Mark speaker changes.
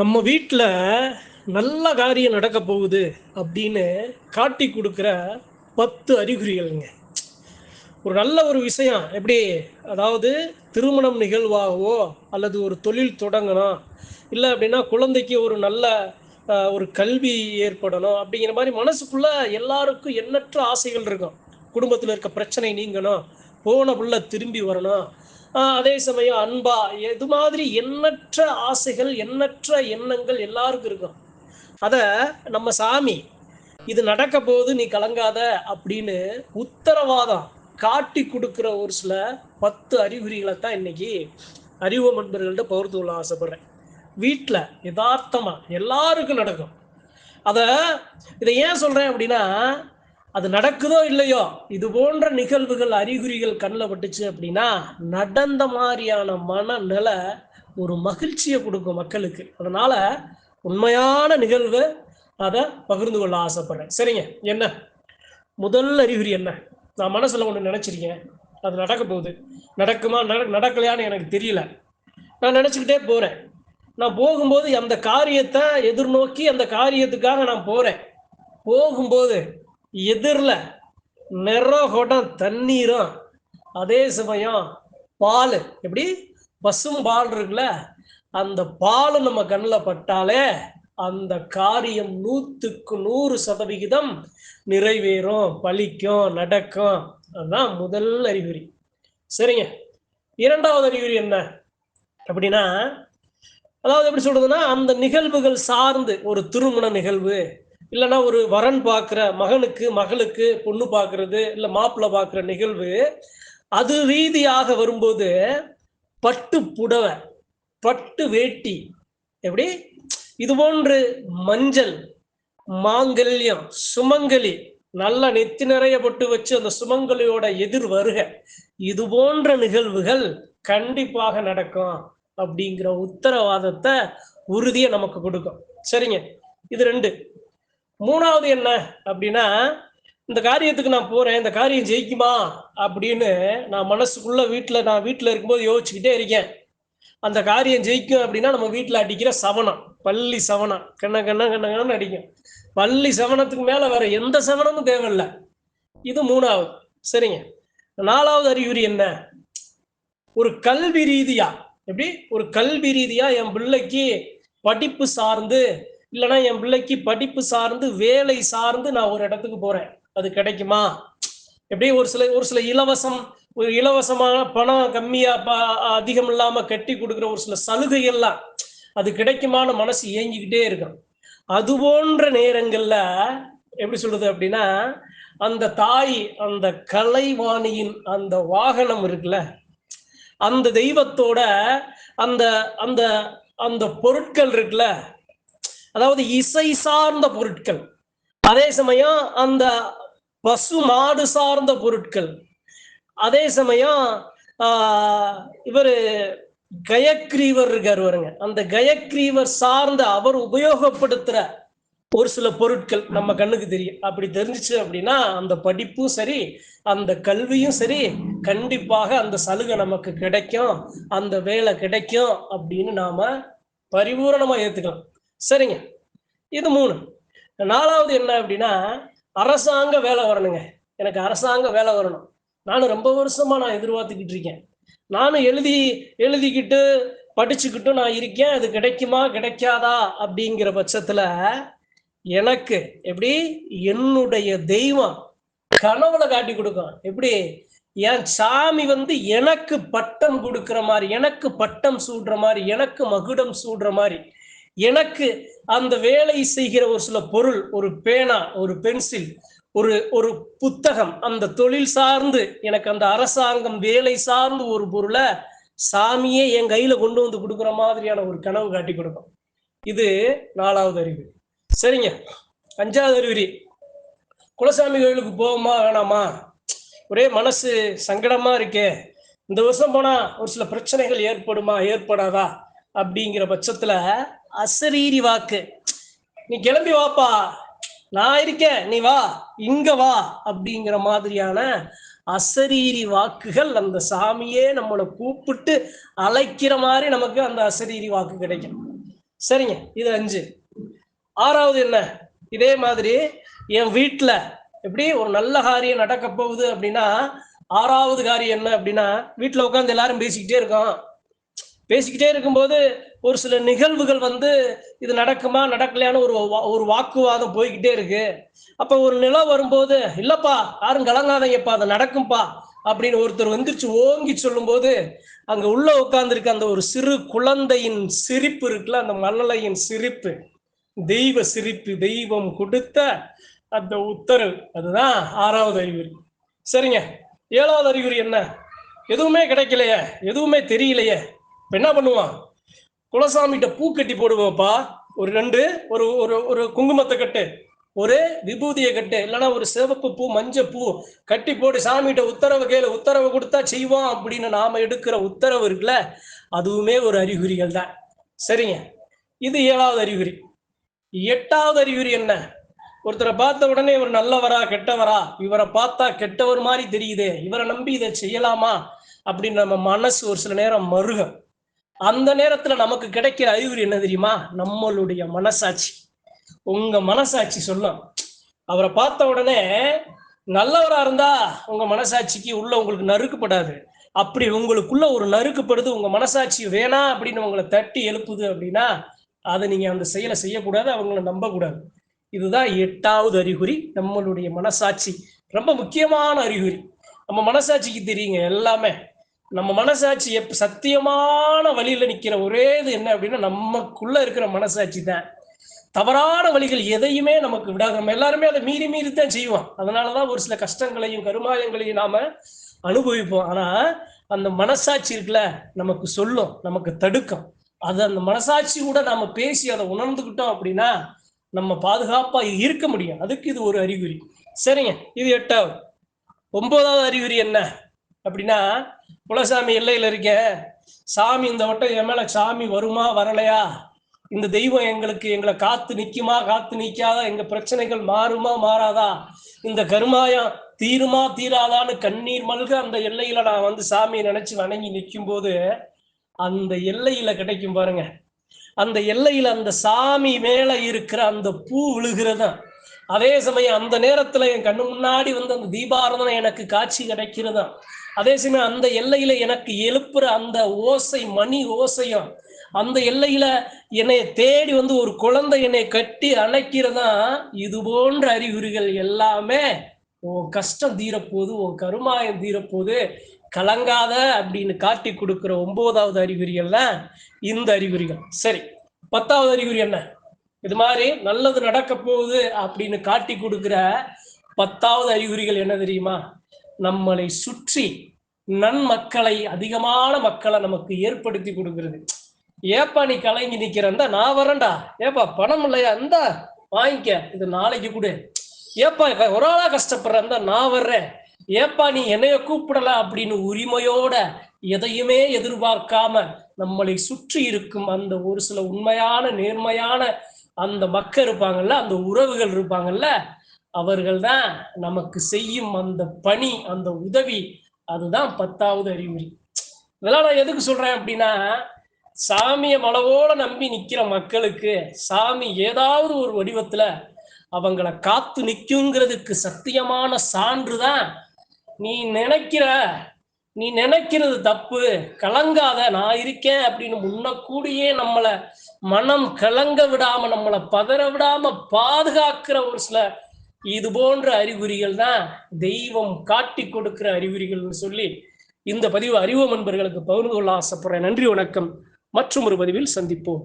Speaker 1: நம்ம வீட்டில் நல்ல காரியம் நடக்க போகுது அப்படின்னு காட்டி கொடுக்குற பத்து அறிகுறிகள்ங்க. ஒரு நல்ல ஒரு விஷயம் எப்படி? அதாவது திருமணம் நிகழ்வாகவோ அல்லது ஒரு தொழில் தொடங்கணும் இல்லை அப்படின்னா குழந்தைக்கு ஒரு நல்ல ஒரு கல்வி ஏற்படணும் அப்படிங்கிற மாதிரி மனசுக்குள்ள எல்லாருக்கும் எண்ணற்ற ஆசைகள் இருக்கும். குடும்பத்தில் இருக்க பிரச்சனை நீங்கணும். போன புள்ள திரும்பி வரணும். அதே சமயம் அன்பா எது மாதிரி எண்ணற்ற ஆசைகள் எண்ணற்ற எண்ணங்கள் எல்லாருக்கும் இருக்கும். அத நம்ம சாமி இது நடக்க போது நீ கலங்காத அப்படின்னு உத்தரவாதம் காட்டி கொடுக்குற ஒரு சில பத்து அறிகுறிகளை தான் இன்னைக்கு அறிவு நண்பர்கள்ட்ட பகிர்ந்து கொள்ள ஆசைப்படுறேன். வீட்டில் யதார்த்தமாக எல்லாருக்கும் நடக்கும். அதை இதை ஏன் சொல்கிறேன் அப்படின்னா அது நடக்குதோ இல்லையோ? இது போன்ற நிகழ்வுகள் அறிகுறிகள் கண்ணில் பட்டுச்சு அப்படின்னா நடந்த மாதிரியான மனநிலை ஒரு மகிழ்ச்சியை கொடுக்கும் மக்களுக்கு. அதனால உண்மையான நிகழ்வு அதை பகிர்ந்து கொள்ள ஆசைப்படுறேன். சரிங்க என்ன? முதல் அறிகுறி என்ன? நான் மனசில் ஒன்று நினச்சிருக்கேன். அது நடக்க போகுது. நடக்குமா? நட நடக்கலையான்னு எனக்கு தெரியல. நான் நினச்சிக்கிட்டே போகிறேன் நான் போகும்போது அந்த காரியத்தை எதிர்நோக்கி அந்த காரியத்துக்காக நான் போகிறேன் போகும்போது எதிரில் நிறகுடம் தண்ணீரும் அதே சமயம் பால். எப்படி? பசும் பால் இருக்குல்ல அந்த பால் நம்ம கண்ணில் பட்டாலே அந்த காரியம் நூற்றுக்கு நூறு சதவிகிதம் நிறைவேறும் பழிக்கும் நடக்கும். அதுதான் முதல் அறிகுறி. சரிங்க. இரண்டாவது அறிகுறி என்ன? அப்படின்னா அதாவது எப்படி சொல்றதுன்னா அந்த நிகழ்வுகள் சார்ந்து ஒரு திருமண நிகழ்வு இல்லைன்னா ஒரு வரன் பார்க்குற மகனுக்கு மகளுக்கு பொண்ணு பார்க்கறது இல்லை மாப்பிள்ளை பார்க்குற நிகழ்வு அது ரீதியாக வரும்போது பட்டு புடவை பட்டு வேட்டி எப்படி? இது போன்று மஞ்சள் மாங்கல்யம் சுமங்கலி நல்ல நெத்தி நிறைய பொட்டு வச்சு அந்த சுமங்கலியோட எதிர் வருக. இது போன்ற நிகழ்வுகள் கண்டிப்பாக நடக்கும் அப்படிங்கிற உத்தரவாதத்தை உறுதியை நமக்கு கொடுக்கும். சரிங்க? இது ரெண்டு. மூணாவது என்ன அப்படின்னா இந்த காரியத்துக்கு நான் போறேன் இந்த காரியம் ஜெயிக்குமா அப்படின்னு நான் மனசுக்குள்ள வீட்டில் நான் வீட்டில் இருக்கும்போது யோசிச்சுக்கிட்டே இருக்கேன். அந்த காரியம் ஜெயிக்கும் அப்படின்னா நம்ம வீட்டில் அடிக்கிற சவனம் பள்ளி சவனம் கண்ண கண்ண கண்ண கண்ணு அடிக்கும். பள்ளி சவனத்துக்கு மேல வேற எந்த சவனமும் தேவையில்லை. இது மூணாவது. சரிங்க. நாலாவது அறிகுறி என்ன? ஒரு கல்வி ரீதியா எப்படி? ஒரு கல்வி ரீதியா என் பிள்ளைக்கு படிப்பு சார்ந்து இல்லைன்னா என் பிள்ளைக்கு படிப்பு சார்ந்து வேலை சார்ந்து நான் ஒரு இடத்துக்கு போறேன். அது கிடைக்குமா? எப்படி ஒரு சில ஒரு சில இலவசம் ஒரு இலவசமான பணம் கம்மியா அதிகம் இல்லாம கட்டி கொடுக்குற ஒரு சில சலுகைகள்லாம் அது கிடைக்குமான மனசு ஏங்கிக்கிட்டே இருக்கும். அது போன்ற நேரங்கள்ல எப்படி சொல்றது அப்படின்னா அந்த தாய் அந்த கலைவாணியின் அந்த வாகனம் இருக்குல்ல அந்த தெய்வத்தோட அந்த அந்த அந்த பொருட்கள் இருக்குல்ல அதாவது இசை சார்ந்த பொருட்கள். அதே சமயம் அந்த பசு மாடு சார்ந்த பொருட்கள். அதே சமயம் இவர் கயக்ரீவர் இருக்கார் வருங்க. அந்த கயக்ரீவர் சார்ந்த அவர் உபயோகப்படுத்துற ஒரு சில பொருட்கள் நம்ம கண்ணுக்கு தெரியும். அப்படி தெரிஞ்சிச்சு அப்படின்னா அந்த படிப்பும் சரி அந்த கல்வியும் சரி கண்டிப்பாக அந்த சலுகை நமக்கு கிடைக்கும். அந்த வேலை கிடைக்கும் அப்படின்னு நாம பரிபூரணமா ஏத்துக்கலாம். சரிங்க. இது மூணு. நாலாவது என்ன அப்படின்னா அரசாங்க வேலை வரணுங்க. எனக்கு அரசாங்க வேலை வரணும். நானும் ரொம்ப வருஷமா நான் எதிர்பார்த்துக்கிட்டு இருக்கேன். நானும் எழுதி எழுதிக்கிட்டு படிச்சுக்கிட்டு நான் இருக்கேன். அது கிடைக்குமா கிடைக்காதா அப்படிங்கிற பட்சத்துல எனக்கு எப்படி? என்னுடைய தெய்வம் கனவுல காட்டி கொடுக்கும். எப்படி? என் சாமி வந்து எனக்கு பட்டம் கொடுக்குற மாதிரி எனக்கு பட்டம் சூடுற மாதிரி எனக்கு மகுடம் சூடுற மாதிரி எனக்கு அந்த வேலை செய்கிற ஒரு சில பொருள் ஒரு பேனா ஒரு பென்சில் ஒரு ஒரு புத்தகம் அந்த தொழில் சார்ந்து எனக்கு அந்த அரசாங்கம் வேலை சார்ந்து ஒரு பொருளை சாமியே என் கையில கொண்டு வந்து கொடுக்குற மாதிரியான ஒரு கனவு காட்டி கொடுக்கும். இது நாலாவது அறிவு சரிங்க. அஞ்சாவது அறிகுறி. குலசாமி கோயிலுக்கு போவோமா வேணாமா? ஒரே மனசு சங்கடமா இருக்கே. இந்த வருஷம் போனா ஒரு சில பிரச்சனைகள் ஏற்படுமா ஏற்படாதா? அப்படிங்கிற பட்சத்துல அசரீரி வாக்கு. நீ கிளம்பி வாப்பா. நான் இருக்கேன். நீ வா. இங்க வா. அப்படிங்கிற மாதிரியான அசரீரி வாக்குகள் அந்த சாமியே நம்மளை கூப்பிட்டு அழைக்கிற மாதிரி நமக்கு அந்த அசரீரி வாக்கு கிடைக்கும். சரிங்க. இது அஞ்சு. ஆறாவது என்ன? இதே மாதிரி என் வீட்டில் எப்படி ஒரு நல்ல காரியம் நடக்க போகுது அப்படின்னா ஆறாவது காரியம் என்ன அப்படின்னா வீட்டில் உட்காந்து எல்லாரும் பேசிக்கிட்டே இருக்கோம். பேசிக்கிட்டே இருக்கும்போது ஒரு சில நிகழ்வுகள் வந்து இது நடக்குமா நடக்கலையான்னு ஒரு வா- ஒரு வாக்குவாதம் போய்கிட்டே இருக்கு. அப்போ ஒரு நிலம் வரும்போது இல்லைப்பா யாரும் கலங்காதீங்கப்பா அது நடக்கும்பா அப்படின்னு ஒருத்தர் வந்துருச்சு ஓங்கி சொல்லும்போது அங்க உள்ள உட்கார்ந்திருக்க அந்த ஒரு சிறு குழந்தையின் சிரிப்பு இருக்குல்ல அந்த மழலையின் சிரிப்பு தெய்வ சிரிப்பு தெய்வம் கொடுத்த அந்த உத்தரவு. அதுதான் ஆறாவது அறிகுறி. சரிங்க. ஏழாவது அறிகுறி என்ன? எதுவுமே கிடைக்கலையே எதுவுமே தெரியலையே. என்ன பண்ணுவான்? குலசாமிகிட்ட பூ கட்டி போடுவோம்ப்பா ஒரு ரெண்டு ஒரு ஒரு ஒரு குங்குமத்தை கட்டு. ஒரு விபூதியை கட்டு. இல்லைன்னா ஒரு சிவப்பு பூ மஞ்சள் பூ கட்டி போட்டு சாமிகிட்ட உத்தரவு கேளு உத்தரவு கொடுத்தா செய்வோம் அப்படின்னு நாம எடுக்கிற உத்தரவு இருக்குல்ல அதுவுமே ஒரு அறிகுறிகள் தான். சரிங்க. இது ஏழாவது அறிகுறி. எட்டாவது அறிகுறி என்ன? ஒருத்தரை பார்த்த உடனே இவர் நல்லவரா கெட்டவரா? இவரை பார்த்தா கெட்டவர் மாதிரி தெரியுதே. இவரை நம்பி இதை செய்யலாமா? அப்படின்னு நம்ம மனசு ஒரு சில நேரம் மருகும். அந்த நேரத்துல நமக்கு கிடைக்கிற அறிகுறி என்ன தெரியுமா? நம்மளுடைய மனசாட்சி. உங்க மனசாட்சி சொல்லும் அவரை பார்த்த உடனே நல்லவரா இருந்தா உங்க மனசாட்சிக்கு உள்ள உங்களுக்கு நறுக்கப்படாது. அப்படி உங்களுக்குள்ள ஒரு நறுக்கப்படுது உங்க மனசாட்சி வேணாம் அப்படின்னு உங்களை தட்டி எழுப்புது அப்படின்னா அதை நீங்க அந்த செயலை செய்யக்கூடாது அவங்கள நம்பக்கூடாது. இதுதான் எட்டாவது அறிகுறி நம்மளுடைய மனசாட்சி. ரொம்ப முக்கியமான அறிகுறி. நம்ம மனசாட்சிக்கு தெரியுங்க எல்லாமே. நம்ம மனசாட்சி எப் சத்தியமான வழியில நிக்கிற ஒரே இது என்ன அப்படின்னா நமக்குள்ள இருக்கிற மனசாட்சி தான். தவறான வழிகள் எதையுமே நமக்கு விடாது. நம்ம எல்லாருமே அதை மீறி மீறி தான் செய்வோம். அதனாலதான் ஒரு சில கஷ்டங்களையும் கருமாயங்களையும் நாம அனுபவிப்போம். ஆனா அந்த மனசாட்சி இருக்குல்ல நமக்கு சொல்லும் நமக்கு தடுக்கும். அது அந்த மனசாட்சி கூட நாம பேசி அதை உணர்ந்துக்கிட்டோம் அப்படின்னா நம்ம பாதுகாப்பா இருக்க முடியும். அதுக்கு இது ஒரு அறிகுறி. சரிங்க இது எட்டாவது. ஒன்பதாவது அறிகுறி என்ன? அப்படின்னா குலசாமி எல்லையில இருக்கேன் சாமி இந்த வட்டம் என் மேல சாமி வருமா வரலையா? இந்த தெய்வம் எங்களுக்கு எங்களை காத்து நிக்குமா காத்து நிக்காதா? எங்க பிரச்சனைகள் மாறுமா மாறாதா? இந்த கருமாயம் தீருமா தீராதான்னு கண்ணீர் மல்க அந்த எல்லையில நான் வந்து சாமியை நினைச்சு வணங்கி நிற்கும் போது அந்த எல்லையில கிடைக்கும் பாருங்க. அந்த எல்லையில அந்த சாமி மேல இருக்கிற அந்த பூ விழுகிறதா? அதே சமயம் அந்த நேரத்துல என் கண்ணு முன்னாடி வந்து அந்த தீபாரதனை எனக்கு காட்சி கிடைக்கிறதா? அதே சமயம் அந்த எல்லையில எனக்கு எழுப்புற அந்த ஓசை மணி ஓசையும் அந்த எல்லையில என்னை தேடி வந்து ஒரு குழந்தை என்னை கட்டி அணைக்கிறதா இது போன்ற அறிகுறிகள் எல்லாமே உன் கஷ்டம் தீரப்போகுது உன் கருமாயம் தீரப்போகுது. கலங்காத அப்படின்னு காட்டி கொடுக்குற ஒன்பதாவது அறிகுறிகள்ல இந்த அறிகுறிகள். சரி பத்தாவது அறிகுறி என்ன? இது மாதிரி நல்லது நடக்க போகுது அப்படின்னு காட்டி கொடுக்குற பத்தாவது அறிகுறிகள் என்ன தெரியுமா? நம்மளை சுற்றி நன்மக்களை அதிகமான மக்களை நமக்கு ஏற்படுத்தி கொடுக்கிறது. ஏப்பா நீ கலங்கி நிக்கிறந்தா நான் வரேன்டா. ஏப்பா பணம் இல்லையா? இருந்தா வாங்கிக்க. இது நாளைக்கு கொடு. ஏப்பா ஒரு ஆளா கஷ்டப்படுறா நான் வர்றேன். ஏப்பா நீ என்னைய கூப்பிடல அப்படின்னு உரிமையோட எதையுமே எதிர்பார்க்காம நம்மளை சுற்றி இருக்கும் அந்த ஒரு சில உண்மையான நேர்மையான அந்த மக்கள் இருப்பாங்கல்ல அந்த உறவுகள் இருப்பாங்கல்ல அவர்கள் தான் நமக்கு செய்யும் அந்த பணி அந்த உதவி அதுதான் பத்தாவது அறிகுறி. இதெல்லாம் நான் எதுக்கு சொல்றேன் அப்படின்னா சாமியை மலவோட நம்பி நிக்கிற மக்களுக்கு சாமி ஏதாவது ஒரு வடிவத்துல அவங்கள காத்து நிக்குங்கிறதுக்கு சத்தியமான சான்று தான் நீ நினைக்கிற நீ நினைக்கிறது தப்பு கலங்காத நான் இருக்கேன் அப்படின்னு முன்னக்கூடியே நம்மளை மனம் கலங்க விடாம நம்மளை பதற விடாம பாதுகாக்கிற ஒரு சில இது போன்ற அறிகுறிகள் தான் தெய்வம் காட்டி கொடுக்கிற அறிகுறிகள்னு சொல்லி இந்த பதிவு அறிவு நண்பர்களுக்கு பகிர்ந்து கொள்ள ஆசைப்படுறேன். நன்றி வணக்கம். மற்றும் ஒரு பதிவில் சந்திப்போம்.